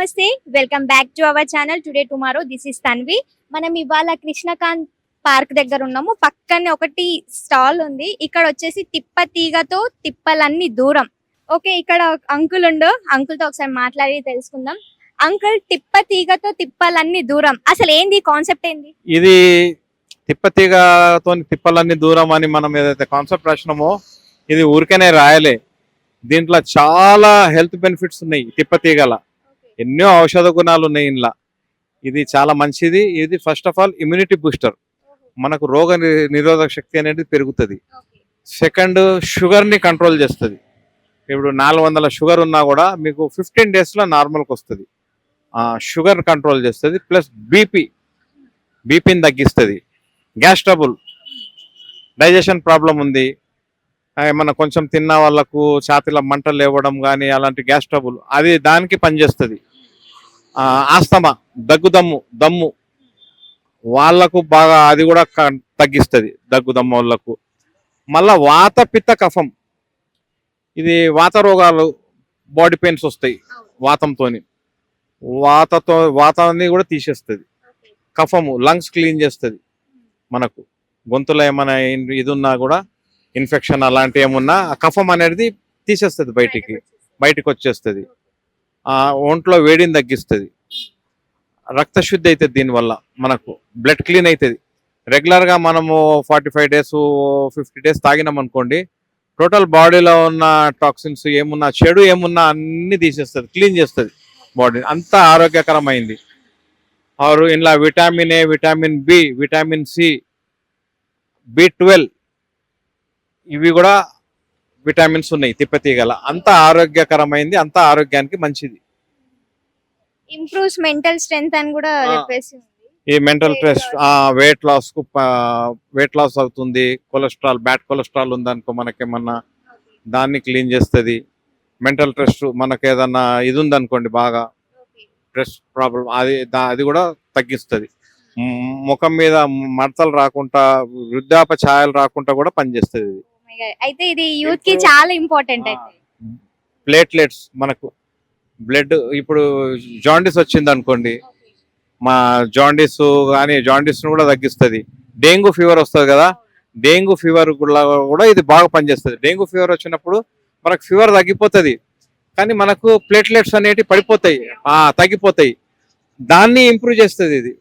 నమస్తే welcome back to our channel today tomorrow this is Tanvi మనం ఇవాళ Krishnakanth park దగ్గర ఉన్నాము. పక్కనే ఒకటి స్టాల్ ఉంది. ఇక్కడ వచ్చేసి తిప్ప తీగతో తిప్పలన్నీ దూరం. ఓకే ఇక్కడ అంకుల్ ఉండు. అంకుల్తో ఒకసారి మాట్లాడి తెలుసుకుందాం. అంకుల్ తిప్ప తీగతో తిప్పలన్నీ దూరం. అసలు ఏంది కాన్సెప్ట్ ఏంది? ఇది తిప్ప తీగతో తిప్పలన్నీ దూరం అని మనం ఏదైతే కాన్సెప్ట్ రాసినామో ఇది ఊరికేనే రాయలే. దీంట్లో చాలా హెల్త్ బెనిఫిట్స్ ఉన్నాయి తిప్ప తీగల. ఎన్నో ఔషధ గుణాలు ఉన్నాయి ఇంట్లో ఇది చాలా మంచిది. ఇది first of all immunity booster మనకు రోగ నిరోధక శక్తి అనేది పెరుగుతుంది. సెకండ్ షుగర్ని కంట్రోల్ చేస్తుంది. ఇప్పుడు నాలుగు వందల షుగర్ ఉన్నా కూడా మీకు ఫిఫ్టీన్ డేస్లో నార్మల్కి వస్తుంది. షుగర్ కంట్రోల్ చేస్తుంది. ప్లస్ బీపీ బీపీని తగ్గిస్తుంది. గ్యాస్ ట్రబుల్ డైజెషన్ ప్రాబ్లం ఉంది. ఏమన్నా కొంచెం తిన్న వాళ్ళకు ఛాతీలో మంటలు లేవడం కానీ అలాంటి గ్యాస్ ట్రబుల్ అది దానికి పనిచేస్తుంది. ఆస్తమా దగ్గు దమ్ము. దమ్ము వాళ్ళకు బాగా అది కూడా తగ్గిస్తుంది దగ్గుదమ్ము వాళ్ళకు. మళ్ళా వాత పిత్త కఫం. ఇది వాత రోగాలు బాడీ పెయిన్స్ వస్తాయి వాతంతోని. వాతతో వాతాన్ని కూడా తీసేస్తుంది. కఫము లంగ్స్ క్లీన్ చేస్తుంది మనకు. గొంతులో ఏమైనా ఇది ఉన్నా కూడా ఇన్ఫెక్షన్ అలాంటి ఏమున్నా కఫం అనేది తీసేస్తుంది బయటికి బయటకు వచ్చేస్తుంది ఒంట్లో వేడిని తగ్గిస్తుంది. రక్తశుద్ధి అవుతుంది దీనివల్ల మనకు. బ్లడ్ క్లీన్ అవుతుంది రెగ్యులర్గా మనము forty five days fifty days తాగినాం అనుకోండి టోటల్ బాడీలో ఉన్న టాక్సిన్స్ ఏమున్నా చెడు ఏమున్నా అన్ని తీసేస్తుంది క్లీన్ చేస్తుంది బాడీని. అంత ఆరోగ్యకరమైంది. ఆరు ఇలా vitamin A vitamin B vitamin C B twelve ఇవి కూడా విటామిన్స్ ఉన్నాయి తిప్పతీగల అంత ఆరోగ్యకరమైంది అంత ఆరోగ్యానికి మంచిది. ఇంప్రూవ్స్ మెంటల్ స్ట్రెంగ్త్ అని కూడా ఆ. చెప్పేసి ఉంది. ఈ మెంటల్ Weight స్ట్రెస్. వెయిట్ లాస్కు వెయిట్ లాస్ అవుతుంది. కొలెస్ట్రాల్ బ్యాడ్ కొలెస్ట్రాల్ ఉందనుకో మనకేమన్నా దాన్ని క్లీన్ చేస్తుంది. మెంటల్ స్ట్రెస్ మనకి ఏదన్నా ఇది ఉందనుకోండి బాగా స్ట్రెస్ ప్రాబ్లం అది దా- అది కూడా తగ్గిస్తుంది. ముఖం మీద మడతలు రాకుండా వృద్ధాప ఛాయలు రాకుండా కూడా పనిచేస్తుంది ఇది. అయితే ఇది యూత్కి చాలా ఇంపార్టెంట్ అయితే. ప్లేట్లెట్స్ మనకు బ్లడ్ ఇప్పుడు జాండీస్ వచ్చింది అనుకోండి. మా జాండీస్ కానీ జాండీస్ కూడా తగ్గిస్తుంది. డెంగ్యూ ఫీవర్ వస్తుంది కదా? డెంగ్యూ ఫీవర్ కూడా కూడా ఇది బాగా పనిచేస్తుంది. డెంగ్యూ ఫీవర్ వచ్చినప్పుడు మనకు ఫీవర్ తగ్గిపోతుంది. కానీ మనకు ప్లేట్లెట్స్ అనేటివి పడిపోతాయి. ఆ తగ్గిపోతాయి. దాన్ని ఇంప్రూవ్ చేస్తుంది ఇది.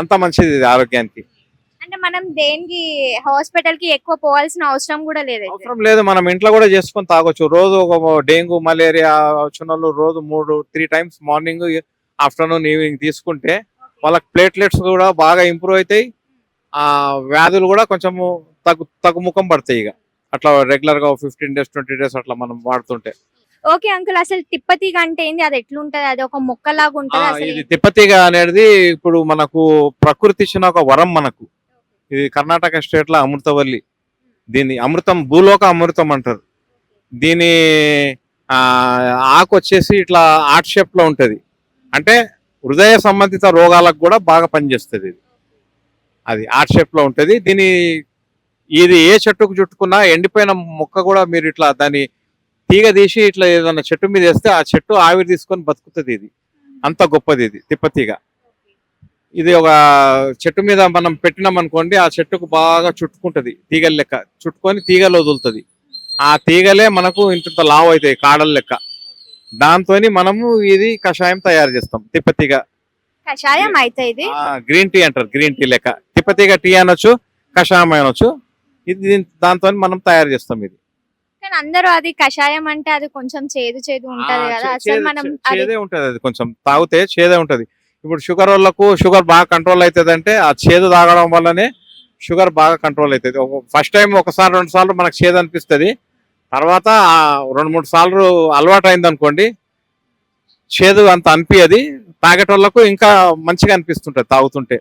అంత మంచిది ఇది ఆరోగ్యానికి. అంటే మనం దేనికి హాస్పిటల్కి ఎక్కువ పోవాల్సిన అవసరం కూడా లేదు. అవసరం లేదు మనం ఇంట్లో కూడా చేసుకొని తాగొచ్చు. రోజు ఒక డెంగ్యూ మలేరియా వచ్చిన రోజు మూడు three times morning afternoon evening తీసుకుంటే వాళ్ళకి ప్లేట్లెట్స్ కూడా బాగా ఇంప్రూవ్ అవుతాయి. ఆ వ్యాధులు కూడా కొంచెము తగ్గు తగ్గుముఖం పడతాయి ఇక. అట్లా రెగ్యులర్గా ఫిఫ్టీన్ డేస్ ట్వంటీ డేస్ అట్లా మనం వాడుతుంటే. ఓకే అంకుల్ అసలు తిప్పతీగ అంటే ఏంది? అది ఎట్లుంటది? అది ఒక మొక్కలాగా ఉంటది ఇది తిప్పతీగ అనేది ఇప్పుడు మనకు ప్రకృతి ఇచ్చిన ఒక వరం మనకు. ఇది కర్ణాటక స్టేట్లో అమృతవల్లి. దీన్ని అమృతం భూలోక అమృతం అంటారు. దీని ఆకు వచ్చేసి ఇట్లా ఆర్ట్ షేప్లో ఉంటుంది. అంటే హృదయ సంబంధిత రోగాలకు కూడా బాగా పనిచేస్తుంది ఇది. అది ఆర్ట్ షేప్లో ఉంటుంది. దీని ఇది ఏ చెట్టుకు చుట్టుకున్నా ఎండిపోయిన మొక్క కూడా మీరు ఇట్లా దాన్ని తీగ తీసి ఇట్లా ఏదైనా చెట్టు మీద వేస్తే ఆ చెట్టు ఆవిరి తీసుకొని బతుకుతుంది ఇది. అంత గొప్పది ఇది తిప్పతీగ. ఇది ఒక చెట్టు మీద మనం పెట్టినాం అనుకోండి ఆ చెట్టుకు బాగా చుట్టుకుంటది తీగల లెక్క. చుట్టుకొని తీగలు వదులుతుంది. ఆ తీగలే మనకు ఇంత లావు అవుతాయి కాడల లెక్క. దాంతో మనము ఇది కషాయం తయారు చేస్తాం తిప్పతీగ కషాయం అయితే ఇది. గ్రీన్ టీ అంటారు గ్రీన్ టీ లెక్క. తిప్పతీగ టీ అనొచ్చు కషాయం అనొచ్చు. ఇది దాంతో మనం తయారు చేస్తాం ఇది. కానీ అందరూ అది కషాయం అంటే అది కొంచెం చేదు చేదు ఉంటది కదా అసలు మనం చేదే ఉంటది అది కొంచెం. తాగితే చేదే ఉంటది. ఇప్పుడు షుగర్ వాళ్ళకు షుగర్ బాగా కంట్రోల్ అవుతుంది అంటే ఆ చేదు తాగడం వల్లనే షుగర్ బాగా కంట్రోల్ అవుతుంది. ఫస్ట్ టైం ఒకసారి రెండు సార్లు మనకు చేదు అనిపిస్తుంది. తర్వాత రెండు మూడు సార్లు అలవాటు అయింది అనుకోండి చేదు అంత అనిపించది తాగేటోళ్ళకు ఇంకా మంచిగా అనిపిస్తుంటుంది తాగుతుంటే.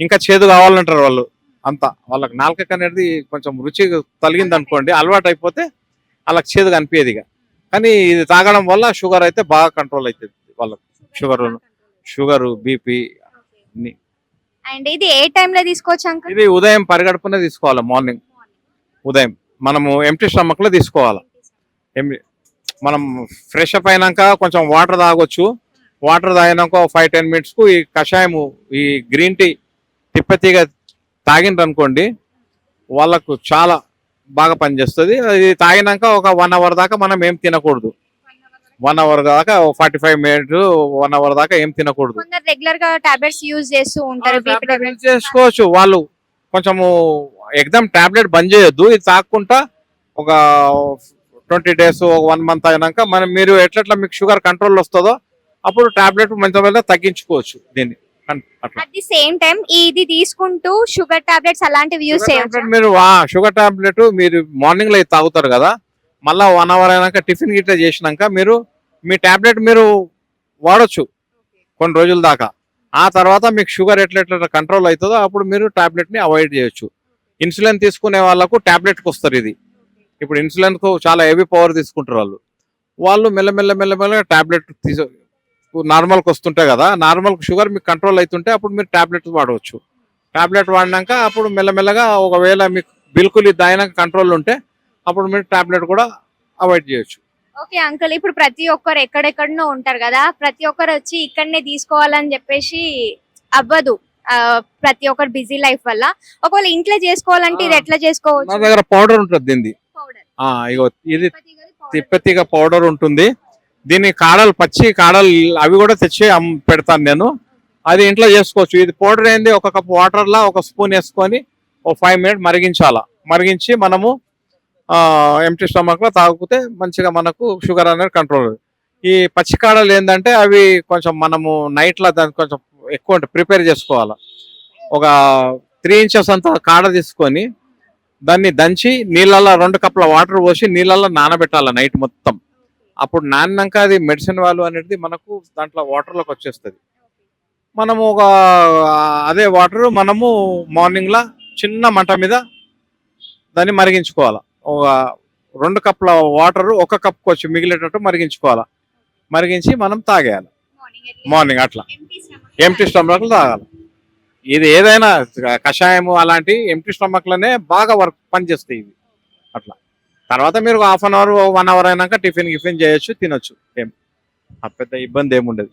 ఇంకా చేదు కావాలంటారు వాళ్ళు అంత. వాళ్ళకి నాలుక అనేది కొంచెం రుచి తలిగింది అనుకోండి అలవాటు అయిపోతే వాళ్ళకి చేదు కనిపించదు ఇక. కానీ ఇది తాగడం వల్ల షుగర్ అయితే బాగా కంట్రోల్ అవుతుంది వాళ్ళకి షుగర్ షుగర్ బీపీ అండ్ ఇది ఏ time లో తీసుకోవచ్చు అంకుల్? ఇది ఉదయం పరిగడుపునే తీసుకోవాలి మార్నింగ్. ఉదయం. మనము ఎంటీ స్టమక్లో తీసుకోవాలి. ఎం- మనం ఫ్రెష్ అప్ అయినాక కొంచెం వాటర్ తాగొచ్చు. వాటర్ తాగినాక ఫైవ్ టెన్ మినిట్స్కు ఈ కషాయము ఈ గ్రీన్ టీ తిప్పతీగ తాగిండ్రు అనుకోండి వాళ్ళకు చాలా బాగా పనిచేస్తుంది. అది తాగినాక ఒక వన్ అవర్ దాకా మనం ఏం తినకూడదు. వన్ అవర్ దాకా forty five minutes one hour దాకా ఏం తినకూడదు. రెగ్యులర్గా టాబ్లెట్స్ యూజ్ చేస్తూ ఉంటారు చేసుకోవచ్చు. వాళ్ళు కొంచెము ఎగ్జామ్ టాబ్లెట్ బంద్ చేయొద్దు ఇది తాక్కుంటా ఒక ట్వంటీ డేస్ ఒక వన్ మంత్ అయినాక మనం మీరు ఎట్లెట్లా మీకు షుగర్ కంట్రోల్ వస్తుందో అప్పుడు టాబ్లెట్ మంచి వల్ల తగ్గించుకోవచ్చు దీన్ని. అట్ ది సేమ్ టైం ఇది తీసుకుంటూ షుగర్ టాబ్లెట్స్ అలాంటివి మీరు షుగర్ టాబ్లెట్ మీరు మార్నింగ్లో తాగుతారు కదా మళ్ళా వన్ అవర్ అయినాక టిఫిన్ గిట్లా చేసినాక మీరు మీ ట్యాబ్లెట్ మీరు వాడచ్చు కొన్ని రోజుల దాకా. ఆ తర్వాత మీకు షుగర్ ఎట్లా ఎట్లా కంట్రోల్ అవుతుందో అప్పుడు మీరు ట్యాబ్లెట్ని అవాయిడ్ చేయొచ్చు. ఇన్సులిన్ తీసుకునే వాళ్ళకు ట్యాబ్లెట్కి వస్తారు ఇది. ఇప్పుడు ఇన్సులిన్కు చాలా హెవీ పవర్ తీసుకుంటారు వాళ్ళు. వాళ్ళు మెల్లమెల్ల మెల్లమెల్లగా ట్యాబ్లెట్ తీసు నార్మల్కి వస్తుంటే కదా నార్మల్ షుగర్ మీకు కంట్రోల్ అవుతుంటే అప్పుడు మీరు ట్యాబ్లెట్ వాడవచ్చు టాబ్లెట్ వాడినాక అప్పుడు మెల్లమెల్లగా ఒకవేళ మీకు బిల్కుల్ ఇది అయినాక కంట్రోల్ ఉంటే అప్పుడు మీరు టాబ్లెట్ కూడా అవాయిడ్ చేయొచ్చు. ఓకే అంకుల్ ఇప్పుడు ప్రతి ఒక్కరు ఎక్కడెక్కడనో ఉంటారు కదా ప్రతి ఒక్కరు వచ్చి ఇక్కడనే తీసుకోవాలని చెప్పేసి అవ్వదు ప్రతి ఒక్కరు బిజీ లైఫ్ వల్ల. ఒకవేళ ఇంట్లో చేసుకోవాలంటే ఇది. ఎట్లా నా చేసుకోవచ్చు దగ్గర పౌడర్ ఉంటుంది దీన్ని ఇగో ఇది తిప్పతిగా పౌడర్ ఉంటుంది. దీని కాడలు పచ్చి కాడలు అవి కూడా తెచ్చి పెడతాను నేను. అది ఇంట్లో చేసుకోవచ్చు. ఇది పౌడర్ ఏంది? ఒక కప్ వాటర్ లా ఒక స్పూన్ వేసుకొని ఒక ఫైవ్ మినిట్ మరిగించాల. మరిగించి మనము ఎంటీ స్టమక్లో తాగితే మంచిగా మనకు షుగర్ అనేది కంట్రోల్ ఈ పచ్చికాడలు ఏంటంటే అవి కొంచెం మనము నైట్లో దాన్ని కొంచెం ఎక్కువ ప్రిపేర్ చేసుకోవాలి. ఒక త్రీ ఇంచెస్ అంత కాడ తీసుకొని దాన్ని దంచి నీళ్ళల్లో రెండు కప్పుల వాటర్ పోసి నీళ్ళల్లో నానబెట్టాలి నైట్ మొత్తం. అప్పుడు నానినాక అది మెడిసిన్ వాల్యూ అనేది మనకు దాంట్లో వాటర్లోకి వచ్చేస్తుంది. మనము ఒక అదే వాటర్ మనము మార్నింగ్లో చిన్న మంట మీద దాన్ని మరిగించుకోవాలి. ఒక రెండు కప్పుల వాటర్ ఒక కప్కి వచ్చి మిగిలేటట్టు మరిగించుకోవాలి. మరిగించి మనం తాగేయాలి. మార్నింగ్ అట్లా. ఎంటీ స్టమక్ తాగాలి. ఇది ఏదైనా కషాయము అలాంటి ఎంటీ స్టమక్లోనే బాగా వర్క్ పనిచేస్తాయి ఇవి. అట్లా. తర్వాత మీరు half an hour one hour అయినాక టిఫిన్ గిఫిన్ చేయొచ్చు తినొచ్చు. ఏం పెద్ద ఇబ్బంది ఏముండదు.